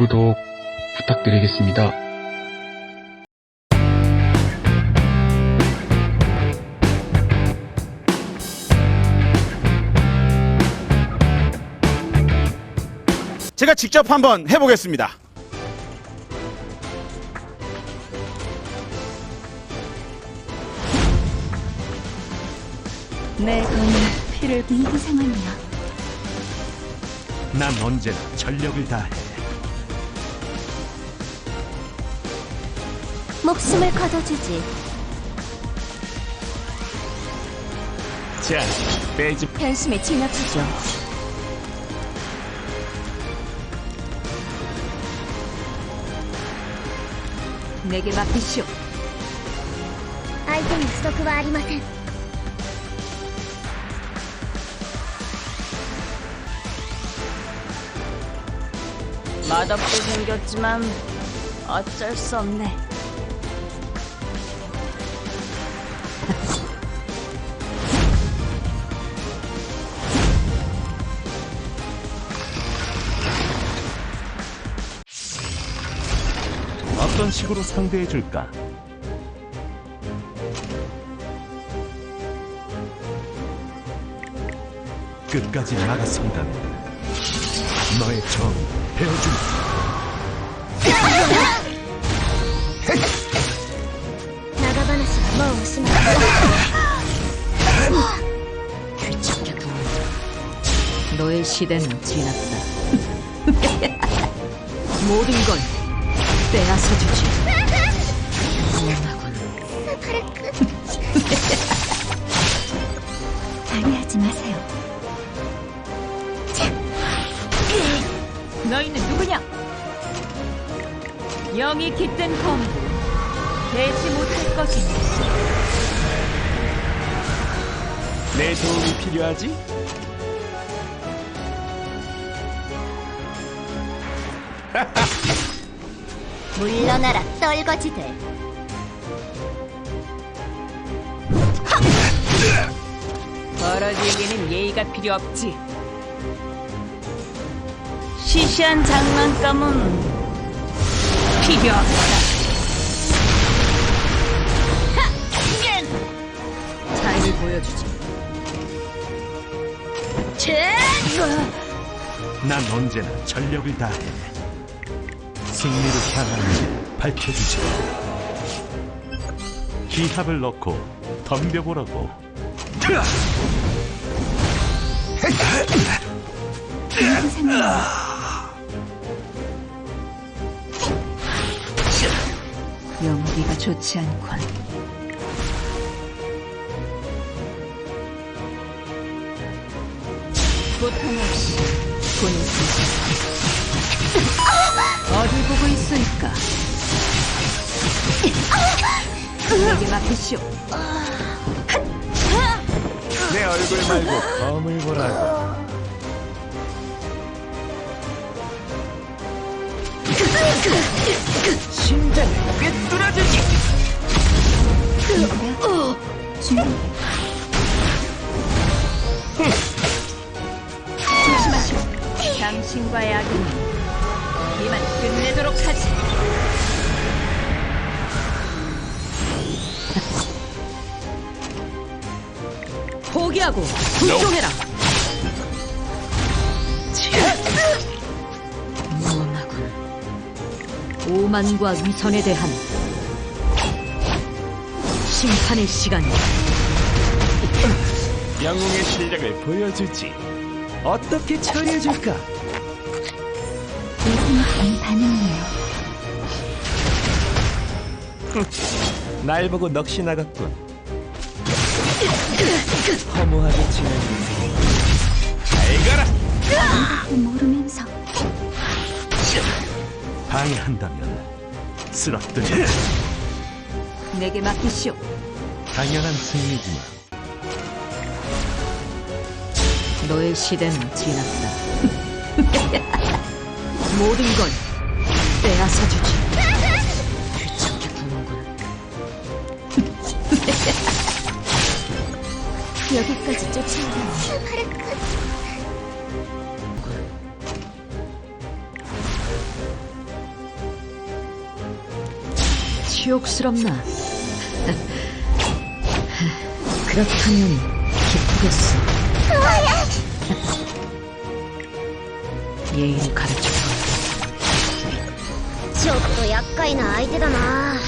구독 부탁드리겠습니다. 제가 직접 한번 해보겠습니다. 내 검은 피를 위기 상황이야. 난 언제나 전력을 다해. 목숨을 거둬주지. 자, 빼지. 변심에 진압하죠. 내게 맡기시오. 相手に不足はありません 맛없게 생겼지만 어쩔 수 없네. 어떤 식으로 상대해줄까? 끝까지 나갔습니다. 너의 정 배워주마. 뭐 너의 시대는 지났다. 모든 건 빼앗아 주지. 원하군. 방해하지 마세요. 너희는 누구냐? 영이 깃든 검도 대지 못할 것이니. 내 도움이 필요하지? 물러나라 떨거지들 벌어지기는 예의가 필요 없지. 시시한 장난감은 필요 없다. 잘 보여주지. 난 언제나 전력을 다해. 승리를 향하는 길 밝혀주지. 기합을 넣고 덤벼보라고. 연기가 좋지 않군. 고통 없이 보낼 수 있어. 어디 보고 있으니까. 내게 맡기시오. 내 얼굴 말고 검을 보라고. 심장을 꿰뚫어주지. 조심하시오. 당신과의 악은 끝내도록 하지. 포기하고 불종해라. 무엄하군. 오만과 위선에 대한 심판의 시간이야. 영웅의 실력을 보여주지. 어떻게 처리해줄까? 반응이에요. 날 보고 넋이 나갔군. 허무하게 지내는 잘 가라. 모르면서 방해한다면 쓰러뜨려. 내게 맡기시오. 당연한 승리지만 너의 시대는 지났다. 모든 걸 나서주지. 귀찮게 부는군. 여기까지 쫓아오면 치욕스럽나? 그렇다면 기쁘겠어. 예의를 가르쳐. ちょっと厄介な相手だな。